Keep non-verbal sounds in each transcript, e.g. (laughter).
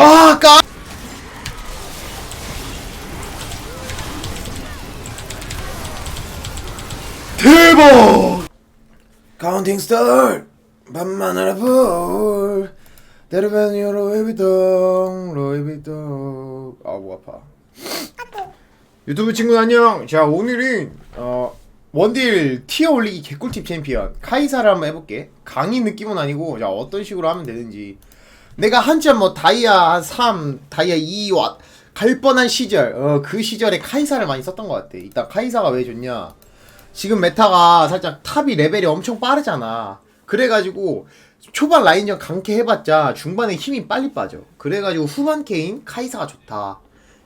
아, 까! 대박! 카운팅 스타र 밤만 알아볼. 데르벤이요 로이비통 로이비통 아목 아파. 유튜브 친구 안녕. 자 오늘은 어 원딜 티어 올리기 개꿀팁 챔피언 카이사를 한번 해볼게. 강의 느낌은 아니고 자 어떤 식으로 하면 되는지 내가 한참 뭐 다이아 한 3, 다이아 2 와, 갈 뻔한 시절 어, 그 시절에 카이사를 많이 썼던 것 같아 일단 카이사가 왜 좋냐 지금 메타가 살짝 탑이 레벨이 엄청 빠르잖아. 그래가지고 초반 라인전 강케 해봤자 중반에 힘이 빨리 빠져. 그래가지고 후반 케인 카이사가 좋다.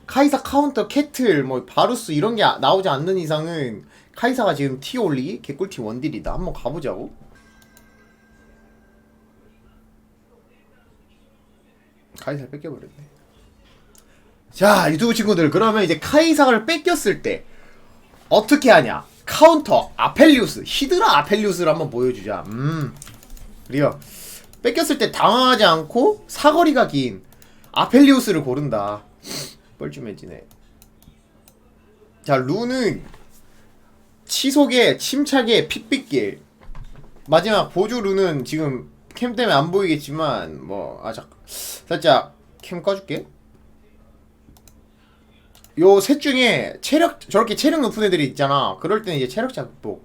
카이사 카운터 캐틀 뭐 바루스 이런 게 아- 나오지 않는 이상은 카이사가 지금 티 올리기 개꿀티 원딜이다. 한번 가보자고. 카이사를 뺏겨버렸네. 자 유튜브 친구들 그러면 이제 카이사를 뺏겼을 때 어떻게 하냐? 카운터 아펠리우스 히드라 아펠리우스를 한번 보여주자. 음, 리어 뺏겼을 때 당황하지 않고 사거리가 긴 아펠리우스를 고른다. 뻘쭘해지네. 자 루는 치속에 침착에 핏빛길 마지막 보조 루는 지금 캠 때문에 안 보이겠지만 뭐 아작 살짝 캠 꺼줄게. 요 셋 중에 체력 저렇게 체력 높은 애들이 있잖아. 그럴 때는 이제 체력자 극복.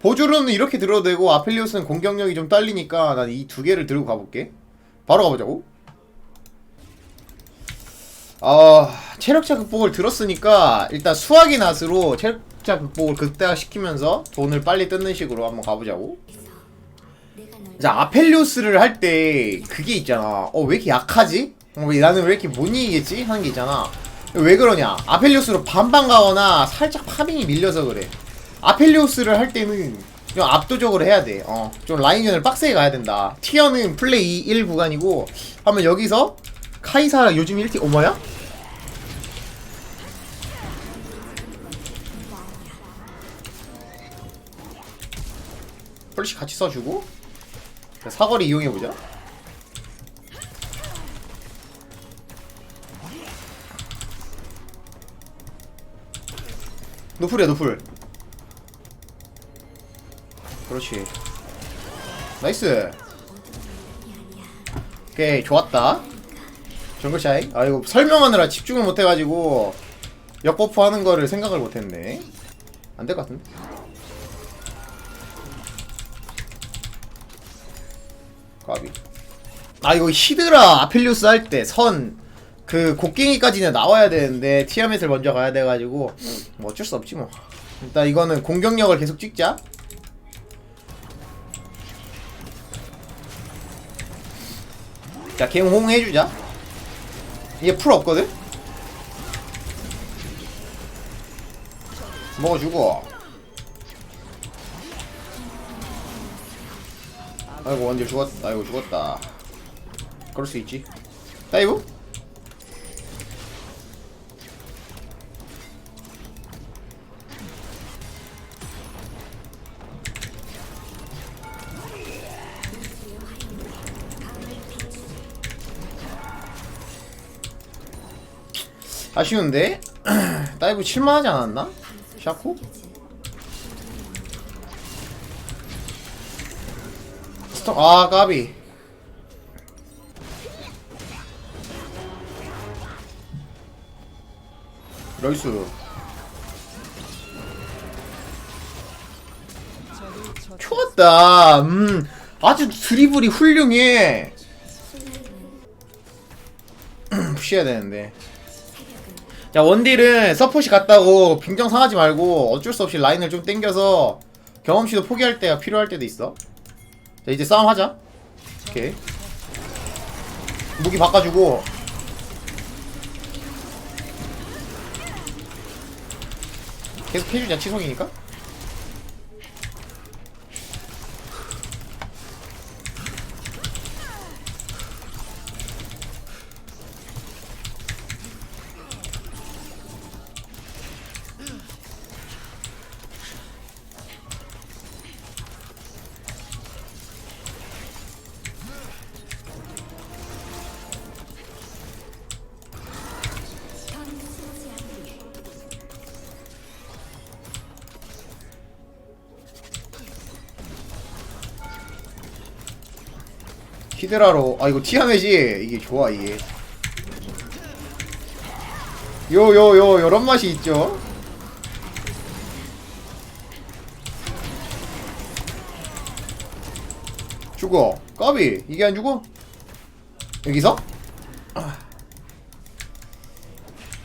보조로는 이렇게 들어도 되고 아펠리오스는 공격력이 좀 딸리니까 난 이 두 개를 들고 가볼게. 바로 가보자고. 아 체력자 극복을 들었으니까 일단 수학의 낫으로 체력자 극복을 극대화시키면서 돈을 빨리 뜯는 식으로 한번 가보자고. 자 아펠리오스를 할 때 그게 있잖아. 어 왜 이렇게 약하지? 어, 왜 나는 왜 이렇게 못 이기겠지? 하는 게 있잖아. 왜 그러냐? 아펠리오스로 반반 가거나 살짝 파밍이 밀려서 그래. 아펠리오스를 할 때는 좀 압도적으로 해야 돼. 어, 좀 라인전을 빡세게 가야 된다. 티어는 플레이 1 구간이고, 하면 여기서 카이사 요즘 1티 오마야? 폴리시 같이 써주고 자, 사거리 이용해보자. 노플이야 노플. 그렇지. 나이스. 오케이 좋았다. 정글 샤이. 아 이거 설명하느라 집중을 못해가지고 역버프 하는 거를 생각을 못했네. 안 될 것 같은데 까비 아 이거 히드라 아필리우스 할 때 선 그 곡괭이까지는 나와야 되는데 티아멧을 먼저 가야 돼가지고 뭐 어쩔 수 없지 뭐. 일단 이거는 공격력을 계속 찍자. 자 개홍 해주자. 이게 풀 없거든? 먹어주고 아이고 원딜 죽었다 아이고 죽었다 그럴 수 있지 다이브? 아쉬운데? (clears throat) 다이브 7만 하지 않았나? 샤코? 스톱 아 까비. 나이스. 좋았다. 음 아주 드리블이 훌륭해. (clears throat) 푸시해야 되는데. 자 원딜은 서폿이 같다고 빙정 상하지 말고 어쩔 수 없이 라인을 좀 땡겨서 경험치도 포기할 때가 필요할 때도 있어 자 이제 싸움 하자. 오케이. 무기 바꿔주고. 계속 해주자 치속이니까 히드라로. 아 이거 티아메지 이게 좋아 이게. 요요 요 요 런 맛이 있죠? 죽어. 까비. 이게 안 죽어? 여기서? 아.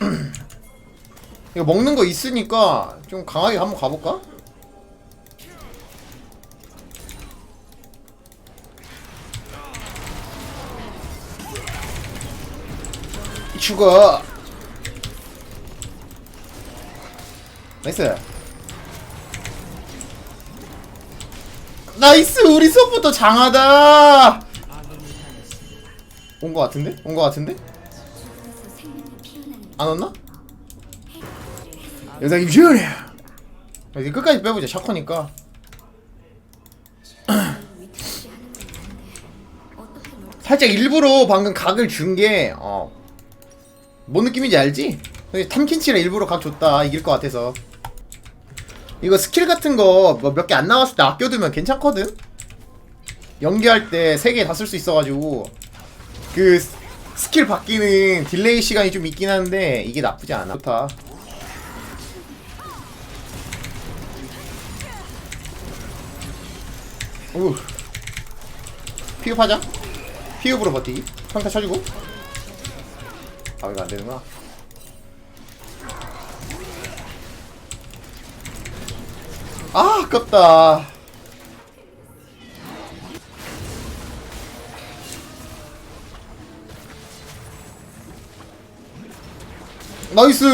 (clears throat) 이거 먹는 거 있으니까 좀 강하게 한번 가볼까? 죽어 나이스 나이스 우리 서부터 장하다 온 거 같은데? 온 거 같은데? 안 왔나? 영상이 지원해 이제 끝까지 빼보자 샤커니까 (clears throat) 살짝 일부러 방금 각을 준게 어. 뭔 느낌인지 알지? 근데 탐킨치라 일부러 각 줬다. 이길 것 같아서. 이거 스킬 같은 거뭐몇개 안 나왔을 때 아껴두면 괜찮거든? 연기할 때세개다 쓸 수 있어가지고. 그 스- 스킬 바뀌는 딜레이 시간이 좀 있긴 한데 이게 나쁘지 않아. 좋다. 우 피업하자. 피업으로 버티기. 평타 쳐주고 아 이거 안되는구나. 아 아깝다. 나이스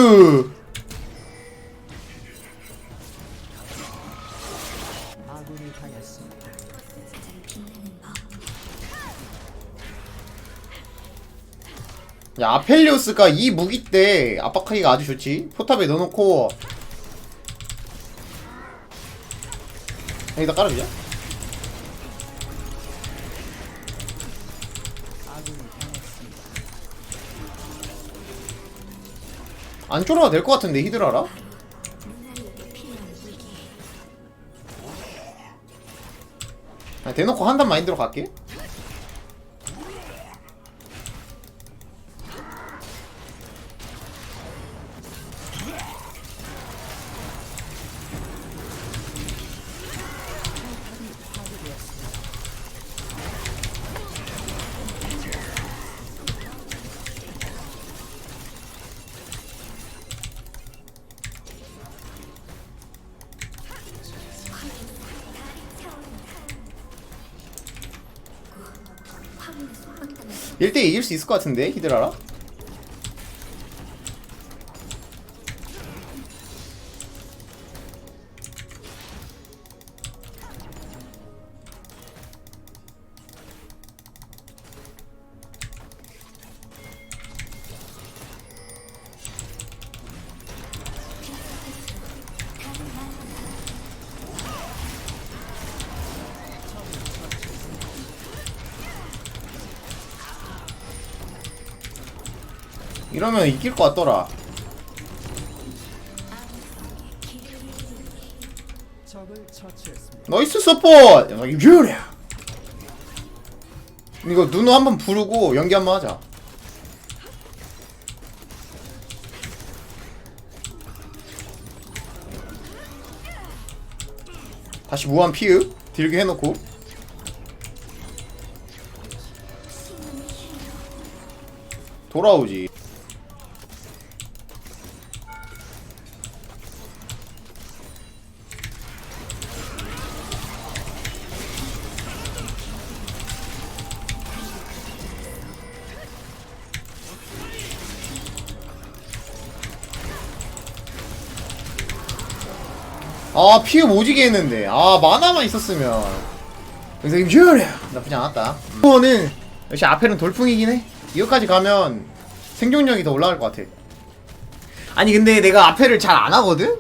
야 아펠리오스가 이 무기 때 압박하기가 아주 좋지. 포탑에 넣어놓고. 여기다 깔아주자. 안 쫄아도 될 것 같은데 히드라라? 아, 대놓고 한단 마인드로 갈게 일대 이길 수 있을 것 같은데 히드라라? 이러면 이길 것 같더라. 나이스 서포트! 야, 유래 이거 누누 한번 부르고 연기 한번 하자. 다시 무한 피읍? 딜게 해놓고. 돌아오지 아 피읍 오지게 했는데. 아 만화만 있었으면. 그래서 이거 나쁘지 않았다. 이거는 역시 앞에는 돌풍이긴 해. 이거까지 가면 생존력이 더 올라갈 것 같아. 아니 근데 내가 아펠을 잘안 하거든?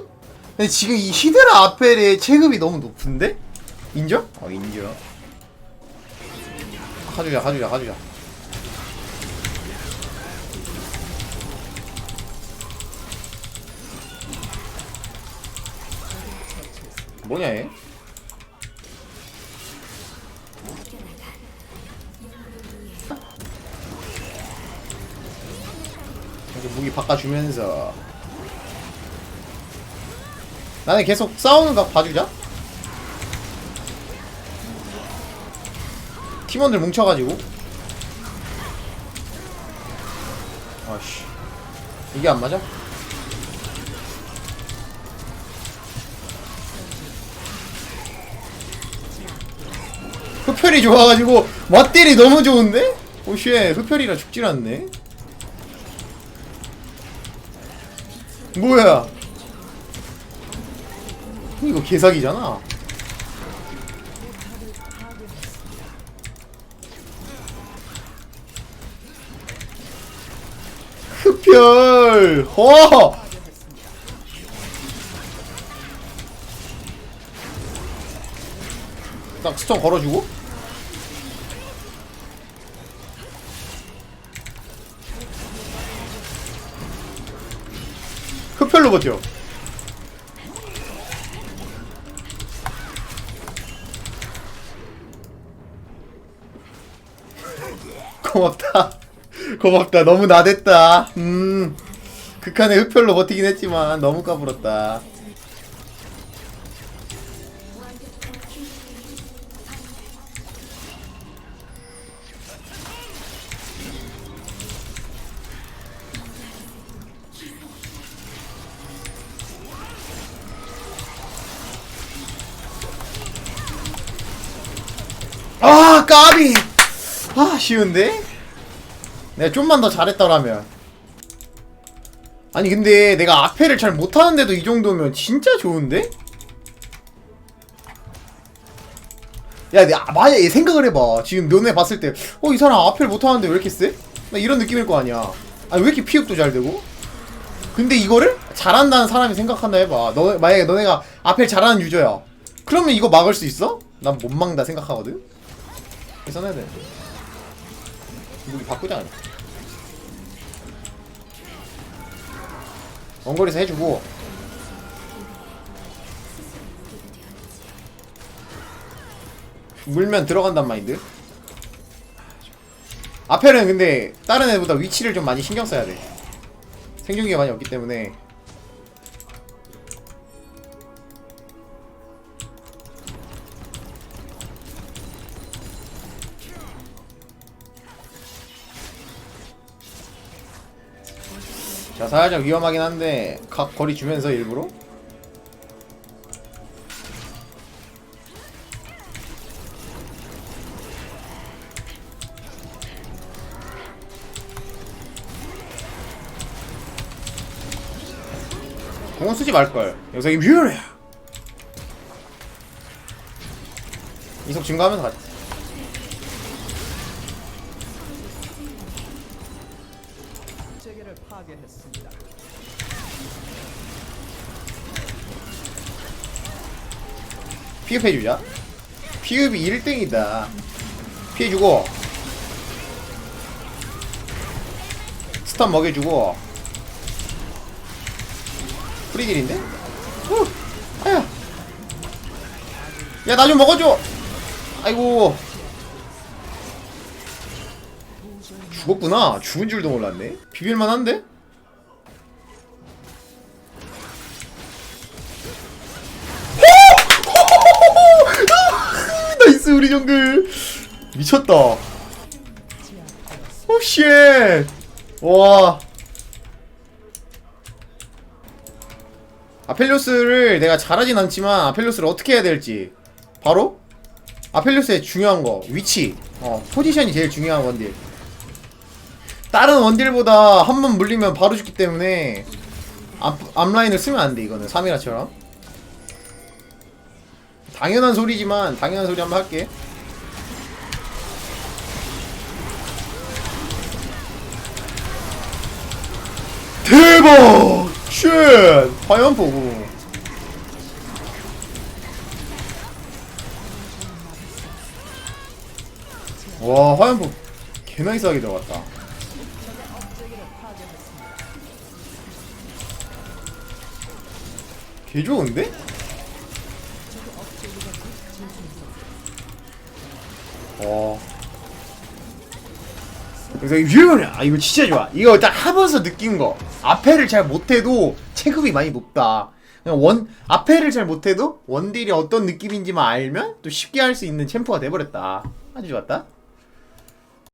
근데 지금 이 히드라 아펠의 체급이 너무 높은데? 인정? 어 인정. 가주자 가주자 가주자 뭐냐 얘? 이렇게 무기 바꿔주면서 나는 계속 싸우는 거 봐주자 팀원들 뭉쳐가지고 아씨 이게 안 맞아? 흡혈이 좋아가지고 맛딜이 너무 좋은데? 오쉣. 흡혈이라 죽질 않네. 뭐야? 이거 개사기잖아. 흡혈! 허! 딱 스톤 걸어주고 흡혈로 버텨 고맙다. 고맙다. 너무 나댔다. 음. 극한의 흡혈로 버티긴 했지만 너무 까불었다 까비 아 쉬운데 내가 좀만 더 잘했더라면 아니 근데 내가 앞에를 잘 못하는데도 이 정도면 진짜 좋은데? 야, 내, 아, 만약에 생각을 해봐. 지금 너네 봤을 때, 어, 이 사람 앞에를 못하는데 왜 이렇게 세? 나 이런 느낌일 거 아니야. 아니, 왜 이렇게 피흡도 잘 되고? 근데 이거를 잘한다는 사람이 생각한다 해봐. 너, 만약에 너네가 앞에 잘하는 유저야. 그러면 이거 막을 수 있어? 난 못 막는다 생각하거든? 그래서 해야 되는데. 무기 바꾸자. 원거리에서 해주고 물면 들어간단 마인드 앞에는 근데 다른 애보다 위치를 좀 많이 신경 써야 돼 생존기가 많이 없기 때문에 자 살짝 위험하긴 한데 각 거리 주면서 일부러? 공은 쓰지 말걸. 여기서 이게 뮤래 이속 증가하면서 가자 세계를 파괴했습니다. 피흡해주자. 피흡이 1등이다. 피해주고. 스턴 먹여주고. 프리딜인데? 후, 아야 야 나 좀 먹어줘. 아이고 죽었구나. 죽은 줄도 몰랐네. 비빌만한데? 나이스 우리 정글. 미쳤다. 오쉣. 와. 아펠리오스를 내가 잘하진 않지만 아펠리오스를 어떻게 해야 될지. 바로? 아펠리오스의 중요한 거 위치. 어 포지션이 제일 중요한 원딜 다른 원딜보다 한 번 물리면 바로 죽기 때문에 앞, 앞라인을 쓰면 안 돼 이거는. 3이라처럼. 당연한 소리지만 당연한 소리 한번 할게. 대박! 쉣! 화면 보고. 와 보고 개나이스하게 들어갔다 개 좋은데? 와 그래서 유나 아, 이거 진짜 좋아. 이거 딱 하면서 느낀 거. 앞에를 잘 못해도 체급이 많이 높다. 그냥 원 앞에를 잘 못해도 원딜이 어떤 느낌인지만 알면 또 쉽게 할 수 있는 챔프가 돼버렸다. 아주 좋았다.